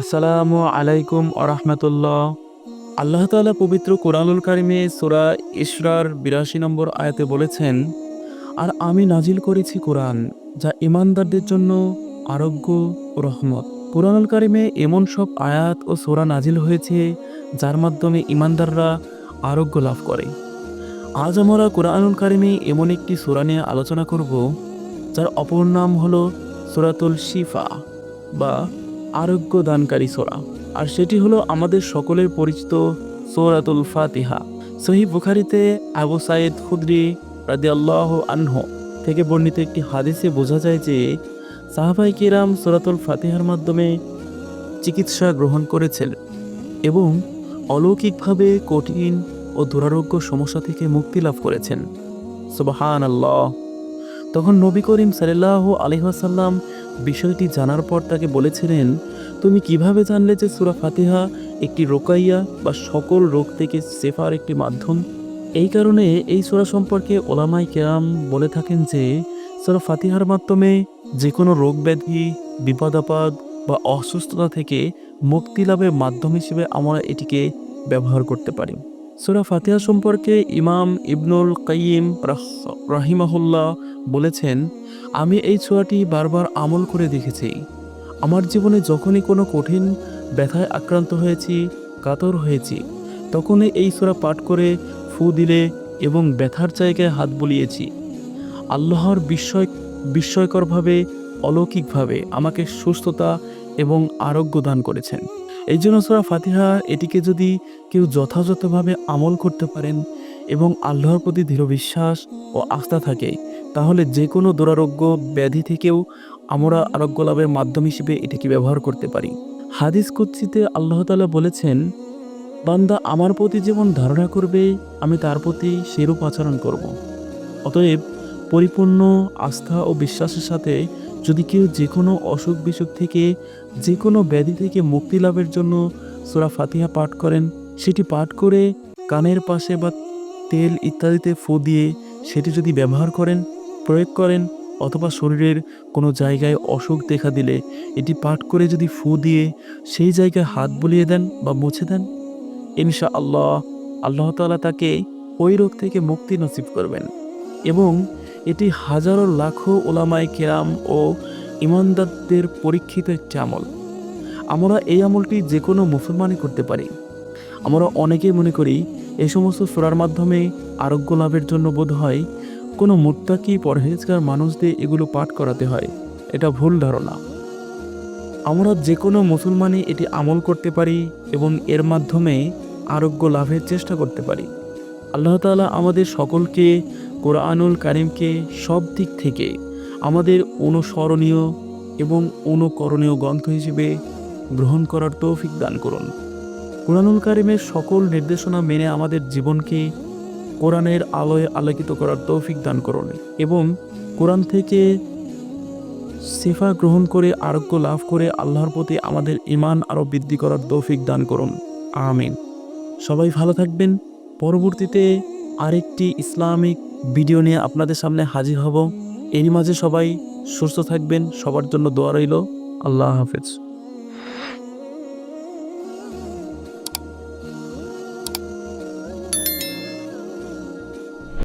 আসসালামু আলাইকুম আরহামতুল্লাহ আল্লাহ তাআলা পবিত্র কোরআনুল কারিমে সোরা ইসরার বিরাশি নম্বর আয়াতে বলেছেন, আর আমি নাজিল করেছি কোরআন, যা ইমানদারদের জন্য আরোগ্য ও রহমত। কোরআনুল কারিমে এমন সব আয়াত ও সোরা নাজিল হয়েছে, যার মাধ্যমে ইমানদাররা আরোগ্য লাভ করে। আজ আমরা কোরআনুল কারিমে এমন একটি সোরা নিয়ে আলোচনা করব, যার অপর নাম হলো সুরাতুল শিফা বা আরোগ্য দানকারী সোরা। আর সেটি হলো আমাদের সকলের পরিচিত সৌরাতুল ফাতিহা। সহি বুখারিতে আবু সাইদ খুদ্রি রাদি আল্লাহ আনহ থেকে বর্ণিত একটি হাদিসে বোঝা যায় যে সাহাবাই কিরাম সৌরাতুল ফাতিহার মাধ্যমে চিকিৎসা গ্রহণ করেছেন এবং অলৌকিকভাবে কঠিন ও দুরারোগ্য সমস্যা থেকে মুক্তি লাভ করেছেন। সুবাহান আল্লাহ তখন নবী করিম সাল্লাহ আলহাসাল্লাম বিষয়টি জানার পর তাকে বলেছিলেন, তুমি কীভাবে জানলে যে সুরা ফাতিহা একটি রোকাইয়া বা সকল রোগ থেকে সেফার একটি মাধ্যম? এই কারণে এই সুরা সম্পর্কে ওলামাই কেরাম বলে থাকেন যে, সুরা ফাতিহার মাধ্যমে যে কোনো রোগ ব্যাধি বিপদ আপদ বা অসুস্থতা থেকে মুক্তি লাভের মাধ্যম হিসেবে আমরা এটিকে ব্যবহার করতে পারি। সুরা ফাতিহা সম্পর্কে ইমাম ইবনুল কাইম রাহিমাহুল্লাহ বলেছেন, আমি এই ছোঁয়াটি বারবার আমল করে দেখেছি। আমার জীবনে যখনই কোনো কঠিন ব্যথায় আক্রান্ত হয়েছি, কাতর হয়েছি, তখনই এই সোরা পাঠ করে ফু দিলে এবং ব্যথার জায়গায় হাত বুলিয়েছি। আল্লাহর বিস্ময়, বিস্ময়করভাবে, অলৌকিকভাবে আমাকে সুস্থতা এবং আরোগ্য দান করেছেন। এই জন্য সোরা ফাতিহা এটিকে যদি কেউ যথাযথভাবে আমল করতে পারেন এবং আল্লাহর প্রতি দৃঢ় বিশ্বাস ও আস্থা থাকে, তাহলে যে কোনো দুরারোগ্য ব্যাধি থেকেও আমরা আরোগ্য লাভের মাধ্যম হিসেবে এটিকে ব্যবহার করতে পারি হাদিস কুচ্ছিতে আল্লাহ তালা বলেছেন, বান্দা আমার প্রতি যেমন ধারণা করবে, আমি তার প্রতি সেরূপ আচরণ করব। অতএব পরিপূর্ণ আস্থা ও বিশ্বাসের সাথে যদি কেউ যে কোনো অসুখ বিসুখ থেকে যে কোনো ব্যাধি থেকে মুক্তি লাভের জন্য সোরা ফাতিহা পাঠ করেন, সেটি পাঠ করে কানের পাশে বা তেল ইত্যাদিতে ফু দিয়ে সেটি যদি ব্যবহার করেন, প্রয়োগ করেন অথবা শরীরের কোনো জায়গায় অসুখ দেখা দিলে এটি পাঠ করে যদি ফু দিয়ে সেই জায়গায় হাত বুলিয়ে দেন বা মুছে দেন ইনশা আল্লাহ আল্লাহ তালা তাকে ওই রোগ থেকে মুক্তি নসিব করবেন এবং এটি হাজারো লাখো ওলামায় কেরাম ও ইমানদারদের পরীক্ষিত একটি আমল। আমরা এই আমলটি যে কোনো মুসলমানই করতে পারি। আমরা অনেকেই মনে করি এই সমস্ত সুরার মাধ্যমে আরোগ্য লাভের জন্য বোধ হয় কোনো মুত্তাকি, পরহেজগার মানুষদের এগুলো পাঠ করাতে হয়। এটা ভুল ধারণা। আমরা যে কোনো মুসলমানই এটি আমল করতে পারি এবং এর মাধ্যমে আরোগ্য লাভের চেষ্টা করতে পারি। আল্লাহ তাআলা আমাদের সকলকে কোরআনুল কারিমকে সব দিক থেকে আমাদের অনুসরণীয় এবং অনুকরণীয় গ্রন্থ হিসেবে গ্রহণ করার তৌফিক দান করুন। কোরআনুল কারিমের সকল নির্দেশনা মেনে আমাদের জীবনকে কোরআনের আলোয় আলোকিত করার তৌফিক দান করুন এবং কোরআন থেকে সেফা গ্রহণ করে আরোগ্য লাভ করে আল্লাহর প্রতি আমাদের ইমান আরও বৃদ্ধি করার তৌফিক দান করুন। আমিন। সবাই ভালো থাকবেন। পরবর্তীতে আরেকটি ইসলামিক ভিডিও নিয়ে আপনাদের সামনে হাজির হব। এরই মাঝে সবাই সুস্থ থাকবেন, সবার জন্য দোয়া রইল। আল্লাহ হাফেজ।